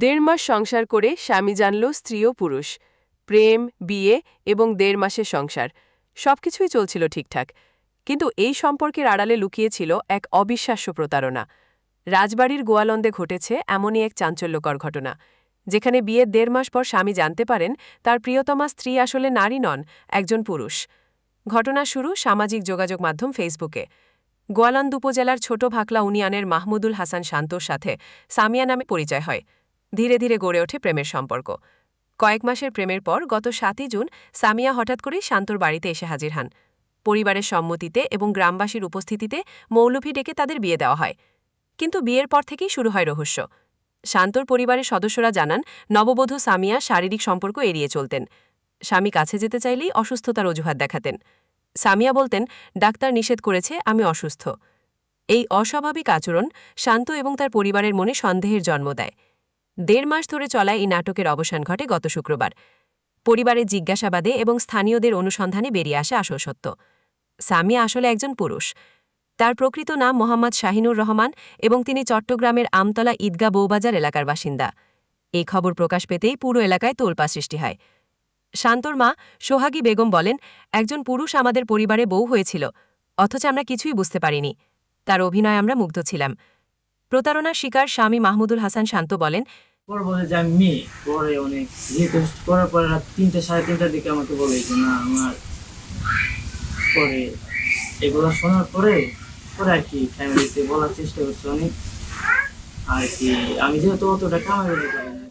দেড় মাস সংসার করে স্বামী জানল স্ত্রী ও পুরুষ। প্রেম, বিয়ে এবং দেড় মাসের সংসার। সবকিছুই চলছিল ঠিকঠাক। কিন্তু এই সম্পর্কের আড়ালে লুকিয়েছিল এক অবিশ্বাস্য প্রতারণা। রাজবাড়ির গোয়ালন্দে ঘটেছে এমনই এক চাঞ্চল্যকর ঘটনা। যেখানে বিয়ের দেড় মাস পর স্বামী জানতে পারেন, তার প্রিয়তমা স্ত্রী আসলে নারী নন, একজন পুরুষ। ঘটনা শুরু সামাজিক যোগাযোগ মাধ্যম ফেসবুকে। গোয়ালন্দ উপজেলার ছোট ভাকলা উনিয়নের মাহমুদুল হাসান শান্তর সাথে সামিয়া নামে পরিচয় হয়। ধীরে ধীরে গড়ে ওঠে প্রেমের সম্পর্ক। কয়েক মাসের প্রেমের পর গত সাতই জুন সামিয়া হঠাৎ করেই শান্তর বাড়িতে এসে হাজির হন। পরিবারের সম্মতিতে এবং গ্রামবাসীর উপস্থিতিতে মৌলভী ডেকে তাদের বিয়ে দেওয়া হয়। কিন্তু বিয়ের পর থেকেই শুরু হয় রহস্য। শান্তর পরিবারের সদস্যরা জানান, নববধূ সামিয়া শারীরিক সম্পর্ক এড়িয়ে চলতেন। স্বামী কাছে যেতে চাইলেই অসুস্থতার অজুহাত দেখাতেন। সামিয়া বলতেন, ডাক্তার নিষেধ করেছে, আমি অসুস্থ। এই অস্বাভাবিক আচরণ শান্ত এবং তার পরিবারের মনে সন্দেহের জন্ম দেয়। দেড় মাস ধরে চলা এই নাটকের অবসান ঘটে গত শুক্রবার। পরিবারের জিজ্ঞাসাবাদে এবং স্থানীয়দের অনুসন্ধানে বেরিয়ে আসে আসল সত্য। সামিয়া আসলে একজন পুরুষ। তার প্রকৃত নাম মোহাম্মদ শাহিনুর রহমান এবং তিনি চট্টগ্রামের আমতলা ঈদগা বৌবাজার এলাকার বাসিন্দা। এই খবর প্রকাশ পেতেই পুরো এলাকায় তোলপা সৃষ্টি হয়। শান্তর মা সোহাগী বেগম বলেন, একজন পুরুষ আমাদের পরিবারে বউ হয়েছিল, অথচ আমরা কিছুই বুঝতে পারিনি। তার অভিনয় আমরা মুগ্ধ ছিলাম। প্রতারণার শিকার স্বামী মাহমুদুল হাসান শান্ত বলেন পর বলে যে আমি মেয়ে পরে অনেক রিকোয়েস্ট করার পরে রাত তিনটে, সাড়ে তিনটার দিকে আমাকে বলে যে, না, আমার পরে এগুলো শোনার পরে পরে আর কি ফ্যামিলিতে বলার চেষ্টা করছে অনেক। আর কি, আমি যেহেতু অতটা কামাই পারি না